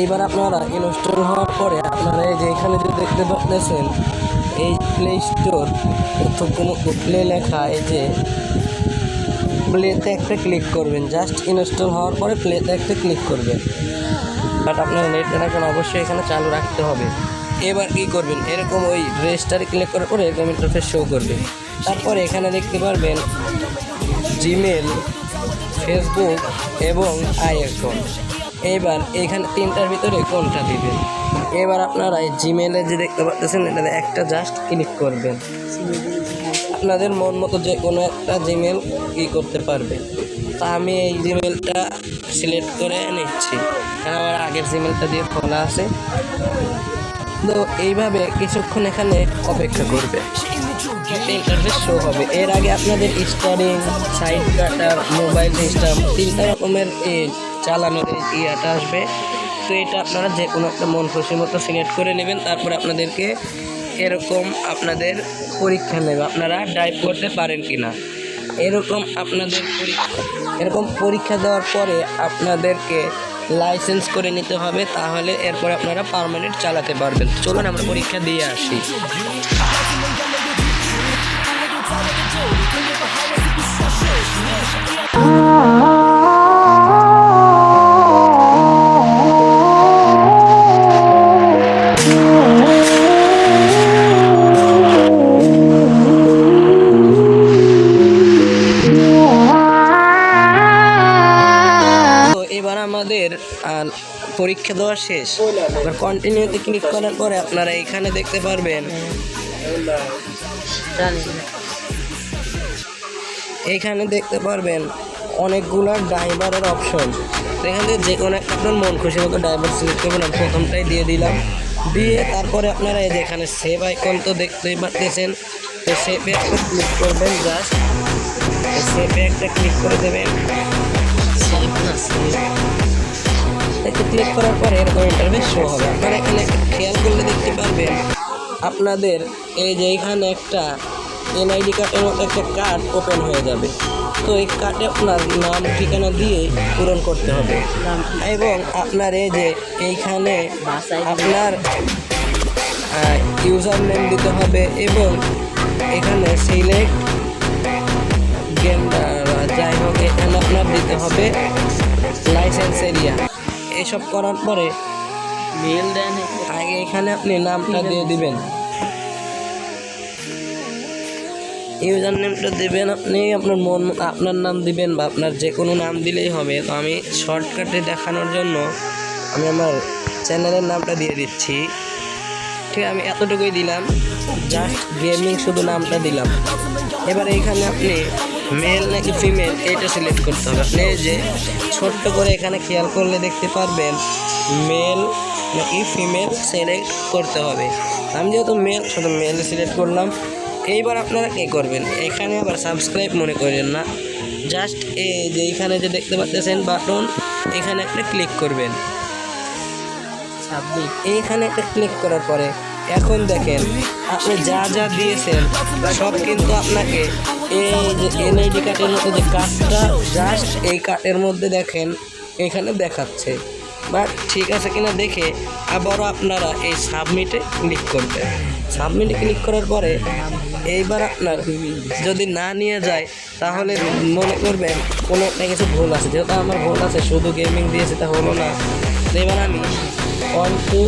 এইবার আপনারা ইনস্টল হওয়ার পরে আপনারা এই যে এখানে যে দেখতে পাচ্ছেন, এই প্লে স্টোর কোনো প্লে লেখা, এই যে প্লেতে একটা ক্লিক করবেন। জাস্ট ইনস্টল হওয়ার পরে প্লেতে একটা ক্লিক করবেন। বাট আপনার নেট কানেকশন অবশ্যই এখানে চালু রাখতে হবে। এবার কী করবেন? এরকম ওই রেজিস্টারে ক্লিক করার পরে এরকম ইন্টারফেস শো করবে। তারপরে এখানে দেখতে পারবেন জিমেল ফেসবুক এবং আই অ্যাকাউন্ট এবার এখানে তিনটার ভিতরে কোনটা দিবেন? এবার আপনারা এই জিমেলে যে দেখতে পাচ্ছেন, এটাতে একটা জাস্ট ক্লিক করবেন। আপনাদের মন মতো যে কোনো একটা জিমেল ই করতে পারবেন। তা আমি এই জিমেলটা সিলেক্ট করে নিচ্ছি। কারণ আমার আগের জিমেলটা দিয়ে খোলা আছে। তো এইভাবে কিছুক্ষণ এখানে অপেক্ষা করবে। ইন্টারফেস শো হবে। এর আগে আপনাদের steering side cutter mobile system তিনটা রকমের চালানোর ইয়াটা আসবে। তো এটা আপনারা যে কোনো একটা মন খুশি মতো সিলেক্ট করে নেবেন। তারপরে আপনাদেরকে এরকম আপনাদের পরীক্ষা নেবে। আপনারা ড্রাইভ করতে পারেন কি না এরকম আপনাদের পরীক্ষা এরকম পরীক্ষা দেওয়ার পরে আপনাদেরকে লাইসেন্স করে নিতে হবে। তাহলে এরপরে আপনারা পার্মানেন্ট চালাতে পারবেন। চলুন আমরা পরীক্ষা দিয়ে আসি। তো পরীক্ষা দেওয়া শেষ। এবার কন্টিনিউতে ক্লিক করার পরে আপনারা এখানে দেখতে পারবেন। এখানে দেখতে পারবেন অনেকগুলো ড্রাইভারের অপশন। এখান থেকে যে কোনো একটা আপনার মন খুশি মতো ড্রাইভার সিলেক্ট করবেন। আমি প্রথমটাই দিয়ে দিলাম। দিয়ে তারপরে আপনারা এই যে এখানে সেভ আইকন তো দেখতেই পারতেছেন। তো সেভে একটা ক্লিক করবেন জাস্ট সেভে একটা ক্লিক করে দেবেন। এতে ক্লিক করার পরে এরকম ইন্টারভেস শো হবে। আপনারা এখানে খেয়াল করলে দেখতে পারবেন, আপনাদের এই যে এখানে একটা এনআইডি কার্ডের মতো একটা কার্ড ওপেন হয়ে যাবে। তো এই কার্ডে আপনার নাম, ঠিকানা দিয়ে পূরণ করতে হবে। এবং আপনার এই যে এইখানে আপনার ইউজার নেম দিতে হবে এবং এখানে সিলেক্ট গেম যাই হোক, এখানে আপনার দিতে হবে লাইসেন্স এরিয়া এসব করার পরে মেল দেন। আগে এখানে আপনি নামটা দিয়ে দিবেন। ইউজার নেমটা দেবেন আপনি আপনার মন আপনার নাম দিবেন বা আপনার যে কোনো নাম দিলেই হবে। তো আমি শর্টকাটে দেখানোর জন্য আমি আমার চ্যানেলের নামটা দিয়ে দিচ্ছি। ঠিক আছে আমি এতটুকুই দিলাম জাস্ট গেমিং শুধু নামটা দিলাম। এবার এইখানে আপনি মেল নাকি ফিমেল এটা সিলেক্ট করতে হবে। আপনি এই যে ছোট্ট করে এখানে খেয়াল করলে দেখতে পারবেন মেল নাকি ফিমেল সিলেক্ট করতে হবে। আমি যেহেতু মেল শুধু মেল সিলেক্ট করলাম। এইবার আপনারা কী করবেন? এখানে আবার সাবস্ক্রাইব মনে করেন না। জাস্ট এই যে এইখানে যে দেখতে পাচ্ছেন বাটন এখানে একটা ক্লিক করবেন। এইখানে একটা ক্লিক করার পরে এখন দেখেন, আপনি যা যা দিয়েছেন, সব কিন্তু আপনাকে এই যে এনআইডি কার্ডের মতো যে কার্ডটা জাস্ট এই কার্ডের মধ্যে দেখেন, এখানে দেখাচ্ছে। বাট ঠিক আছে কিনা দেখে আবারও আপনারা এই সাবমিটে ক্লিক করবেন। সাবমিটে ক্লিক করার পরে এইবার আপনার যদি না নিয়ে যায়, তাহলে মনে করবেন কোনো একটা কিছু ভুল আছে। যেহেতু আমার ভুল আছে, শুধু গেমিং দিয়েছে তা হলো না। এবার আমি টু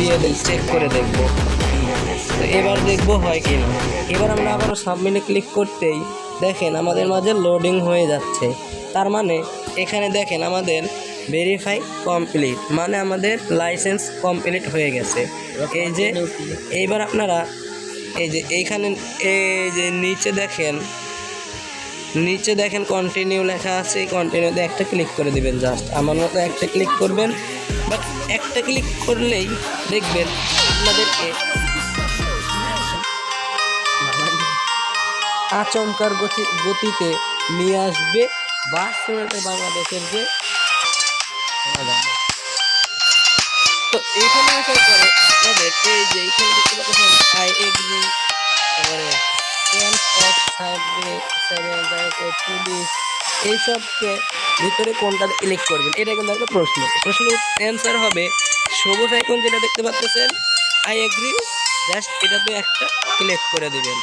দিয়ে চেক করে দেখব। তো এবার দেখব হয় কি না এবার আমরা আবারও সাবমিটে ক্লিক করতেই দেখেন আমাদের মাঝে লোডিং হয়ে যাচ্ছে। তার মানে এখানে দেখেন আমাদের ভেরিফাই কমপ্লিট মানে আমাদের লাইসেন্স কমপ্লিট হয়ে গেছে। এই যে, এইবার আপনারা এই যে এইখানে, এই যে নিচে দেখেন নিচে দেখেন কন্টিনিউ লেখা আছে কন্টিনিউতে একটা ক্লিক করে দিবেন জাস্ট আমার মতো একটা ক্লিক করবেন বাট একটা ক্লিক করলেই দেখবেন আপনাদেরকে আচমকার গতি গতিতে নিয়ে আসবে বাস্তবে বাংলাদেশের যে তো এইখানে আসার পরে আপনাদের এই যে এইখানে দেখতে পাচ্ছেন আই এগ্রি তারপরে পুলিশ এইসবকে ভিতরে কোনটা ইলেক্ট করবেন, এটা কিন্তু একটা প্রশ্ন। প্রশ্ন অ্যান্সার হবে, সবুজ আইকন যেটা দেখতে পাচ্ছেন আই এগ্রি জাস্ট এটাতে একটা ক্লিক করে দেবেন।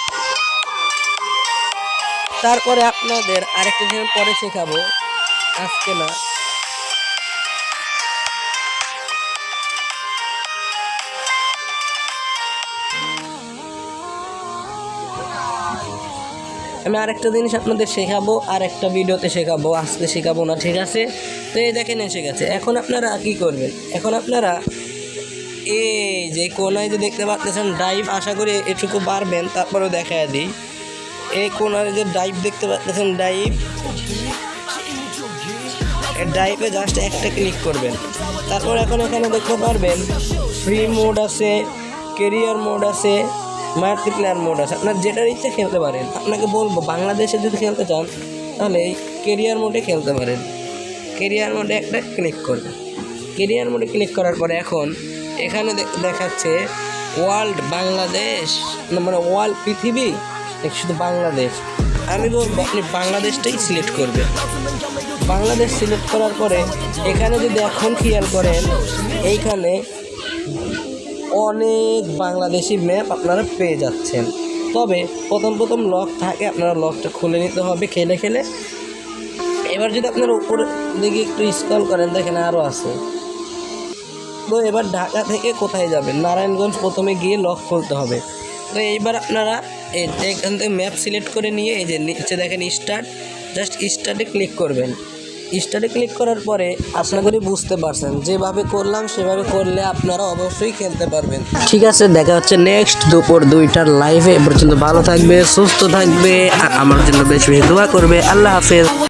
তারপরে আপনাদের আরেকটা জিনিস পরে শেখাবো, আজকে না আমি আরেকটা জিনিস আপনাদের শেখাবো আর একটা ভিডিওতে শেখাবো, আজকে শেখাবো না, ঠিক আছে? তো এই দেখেন, এসে গেছে। এখন আপনারা কি করবেন? এখন আপনারা এই যে কোনায় যে দেখতে পাচ্ছেন ডাইভ আশা করি এটুকু পারবেন, তারপরেও দেখা দিই। এই কোনায় যে ডাইভ দেখতে পাচ্ছেন ডাইভ ডাইভে জাস্ট একটা ক্লিক করবেন। তারপর এখন এখানে দেখতে পারবেন ফ্রি মোড আছে কেরিয়ার মোড আছে মাল্টিপ্লেয়ার মোড আছে। আপনার যেটার ইচ্ছা খেলতে পারেন। আপনাকে বলব, বাংলাদেশে যদি খেলতে চান, তাহলে এই কেরিয়ার মোডে খেলতে পারেন। কেরিয়ার মোডে একটা ক্লিক করবেন। কেরিয়ার মোডে ক্লিক করার পরে এখন এখানে দেখ- দেখাচ্ছে ওয়ার্ল্ড বাংলাদেশ মানে ওয়ার্ল্ড পৃথিবী শুধু বাংলাদেশ? আমি বলব, আপনি বাংলাদেশটাই সিলেক্ট করবেন। বাংলাদেশ সিলেক্ট করার পরে এখানে যদি এখন খেয়াল করেন, এইখানে অনেক বাংলাদেশি ম্যাপ আপনারা পেয়ে যাচ্ছেন। তবে প্রথম প্রথম লক থাকে, আপনারা লকটা খুলে নিতে হবে, খেলে খেলে। এবার যদি আপনারা উপরে দিকে একটু স্কল করেন, দেখেন আরও আছে। তো এবার ঢাকা থেকে কোথায় যাবেন? নারায়ণগঞ্জ প্রথমে গিয়ে লক খুলতে হবে। তো এইবার আপনারা এখান থেকে ম্যাপ সিলেক্ট করে নিয়ে, এই যে নিচে দেখেন স্টার্ট জাস্ট স্টার্টে ক্লিক করবেন। স্টার্টে ক্লিক করার পরে আশা করি বুঝতে পারছেন, যেভাবে করলাম সেভাবে করলে আপনারা অবশ্যই খেলতে পারবেন। ঠিক আছে, দেখা হচ্ছে নেক্সট দুপুর দুইটার লাইভে এ পর্যন্ত ভালো থাকবে, সুস্থ থাকবে, আর আমার জন্য বেশি বেশি দোয়া করবে। আল্লাহ হাফেজ।